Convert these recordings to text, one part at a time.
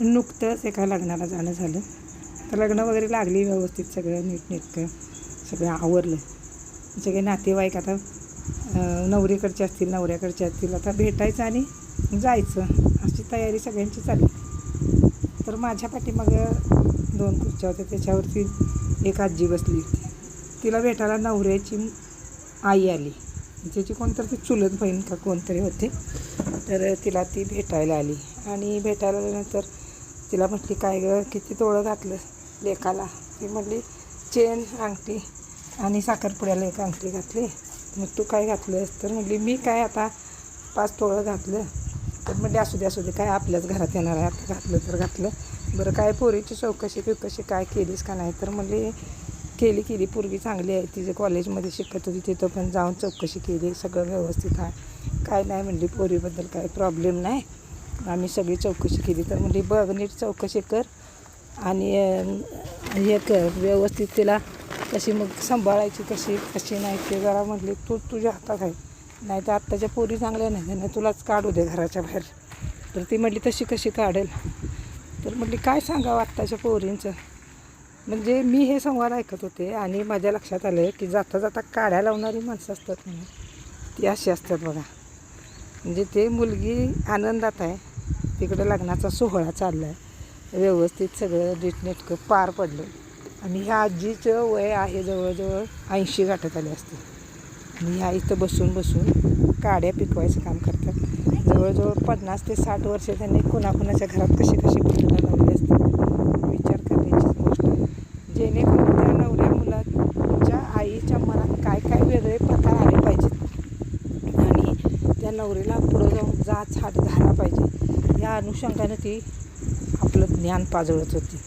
नुकतंच एका लग्नाला जाणं झालं. तर लग्न वगैरे लागली व्यवस्थित सगळं नीटनेटकं सगळं आवरलं. सगळे नातेवाईक आता नवरीकडचे असतील नवऱ्याकडचे असतील आता भेटायचं आणि जायचं अशी तयारी सगळ्यांची चालली. तर माझ्या पाठीमागं दोन खुर्च्या होत्या त्याच्यावरती एक आजी बसली. होती तिला भेटायला नवऱ्याची आई आली. त्याची कोणतरी ती चुलत बहीण का कोणतरी होते. तर तिला ती भेटायला आली. आणि भेटायला आल्यानंतर तिला म्हटली काय गं किती तोळं घातलं लेखाला. ती म्हटली चेन अंगठी आणि साखरपुड्याला एक अंगठी घातली. मग तू काय घातलंस? तर म्हटली मी काय आता पाच तोळं घातलं. तर म्हटली असू दे असू दे काय आपल्याच घरात येणार आहे आता घातलं तर घातलं. बरं काय पोरीची चौकशी बिवकशी काय केलीस का नाही? तर म्हटली केली केली पूर्वी चांगली आहे. तिचे कॉलेजमध्ये शिकत होती तिथं पण जाऊन चौकशी केली सगळं व्यवस्थित आहे. काय नाही म्हणली पोरीबद्दल काय प्रॉब्लेम नाही. आम्ही सगळी चौकशी केली. तर म्हणजे बघ नीट चौकशी कर आणि हे कर. व्यवस्थित तिला कशी मग सांभाळायची कशी कशी नाही ते जरा म्हटली तू तुझ्या हातात आहे. नाही तर आत्ताच्या पोरी चांगल्या नाही. नाही तुलाच काढू दे घराच्या बाहेर. तर ती म्हटली तशी कशी काढेल? तर म्हटली काय सांगावं आत्ताच्या पोरींचं? म्हणजे मी हे संवाद ऐकत होते आणि माझ्या लक्षात आलं की जाता जाता काढ्या लावणारी माणसं असतात म्हणून. ती अशी असतात बघा. म्हणजे ते मुलगी आनंदात आहे. तिकडे लग्नाचा सोहळा चालला आहे व्यवस्थित सगळं नीटनेटकं पार पडलं. आणि ह्या आजीचं वय आहे जवळजवळ ऐंशी गाठत आले असते. आणि ह्या इथं बसून बसून काड्या पिकवायचं काम करतात. जवळजवळ पन्नास ते साठ वर्ष त्यांनी कोणाकोणाच्या घरात कशी कशी पद्धत लावली असते विचार करण्याची गोष्ट. जेणेकरून त्या नवऱ्या मुलाच्या आईच्या मनात काय काय वेगळे प्रकार आले पाहिजेत आणि त्या नवरीला पुढं जाऊन जाच हात घाला पाहिजे. या अनुषंगानं ती आपलं ज्ञान पाजळत होती.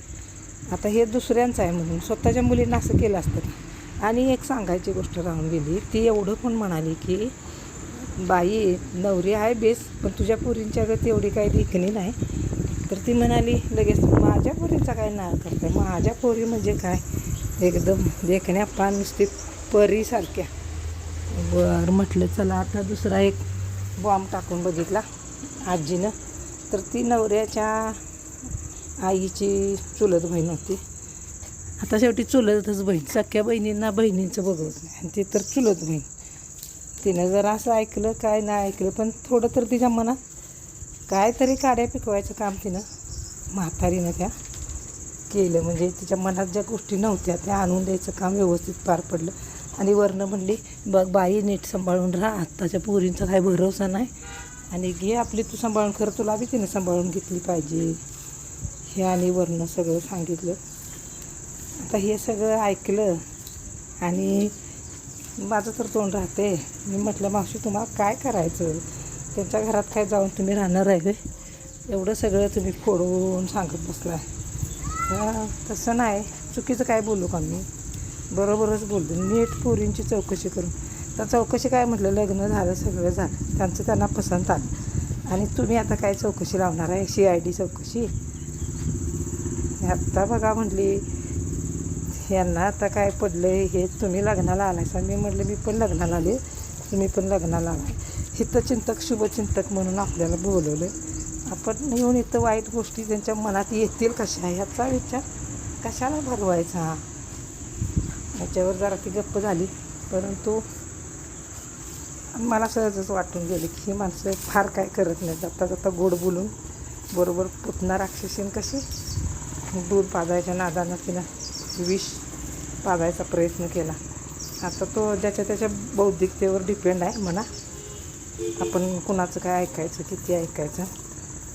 आता हे दुसऱ्यांचं आहे म्हणून स्वतःच्या मुलींना असं केलं असतं आणि एक सांगायची गोष्ट राहून गेली ती एवढं पण म्हणाली की बाई नवरी आहे बेस पण तुझ्या पोरींच्या गत एवढी काही देखणी नाही. तर ती म्हणाली लगेच माझ्या पोरीचा काय नाळ करताय? माझ्या पोरी म्हणजे काय? एकदम देखण्या पान नुसती परीसारख्या. बरं म्हटलं चला आता दुसरा एक बॉम्ब टाकून बघितला आजीनं. तर ती नवऱ्याच्या आईची चुलत बहीण होती. आता शेवटी चुलतच बहीण सख्या बहिणींना बहिणींचं बघवत नाही. आणि ती तर चुलत बहीण. तिनं जर असं ऐकलं काय नाही ऐकलं पण थोडं तर तिच्या मनात काय तरी काड्या पिकवायचं काम तिनं म्हातारीनं त्या केलं. म्हणजे तिच्या मनात ज्या गोष्टी नव्हत्या त्या आणून द्यायचं काम व्यवस्थित पार पडलं. आणि वरनं म्हणली बघ बाई नीट सांभाळून राहा. आत्ताच्या पोरींचा काही भरोसा नाही. आणि घे आपली तू सांभाळून. खरं तुला बी तिने सांभाळून घेतली पाहिजे. हे आणि वरनं सगळं सांगितलं. आता हे सगळं ऐकलं आणि माझं तर तोंड राहते. मी म्हटलं मावशी तुम्हाला काय करायचं? त्यांच्या घरात काय जाऊन तुम्ही राहणार आहे एवढं सगळं तुम्ही फोडून सांगत बसला तसं नाही. चुकीचं काय बोलू का मी? बरोबरच बोलतो. नीट पोरींची चौकशी करून. तर चौकशी काय म्हटलं? लग्न झालं सगळं झालं. त्यांचं त्यांना पसंत आलं. आणि तुम्ही आता काय चौकशी लावणार आहे? सी आय डी चौकशी? आत्ता बघा म्हटली. यांना आता काय पडलं हे तुम्ही लग्नाला आलायसा? मी म्हटलं मी पण लग्नाला आले. तुम्ही पण लग्नाला आला. हितचिंतक शुभचिंतक म्हणून आपल्याला बोलवलं आपण येऊन इथं वाईट गोष्टी त्यांच्या मनात येतील कशा? ह्याचा विचार कशाला भरवायचा? ह्याच्यावर जरा ती गप्प झाली. परंतु मला सहजच वाटून गेले की ही माणसं फार काय करत नाहीत. जाता जाता गोड बोलून बरोबर पुतना राक्षसीन कशी दूध पाजायच्या नादानं तिला विष पाजायचा प्रयत्न केला. आता तो ज्याच्या त्याच्या बौद्धिकतेवर डिपेंड आहे म्हणा. आपण कुणाचं काय ऐकायचं किती ऐकायचं?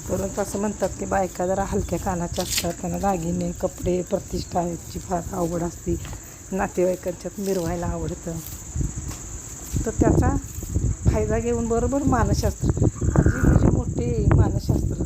परंतु असं म्हणतात की बायका जरा हलक्या कानाच्या असतात. त्यांना दागिने कपडे प्रतिष्ठा याची फार आवड असते. नातेवाईकांच्यात मिरवायला आवडतं. तर त्याचा फायदा घेऊन बरोबर मानसशास्त्र. आजी म्हणजे मोठे मानसशास्त्र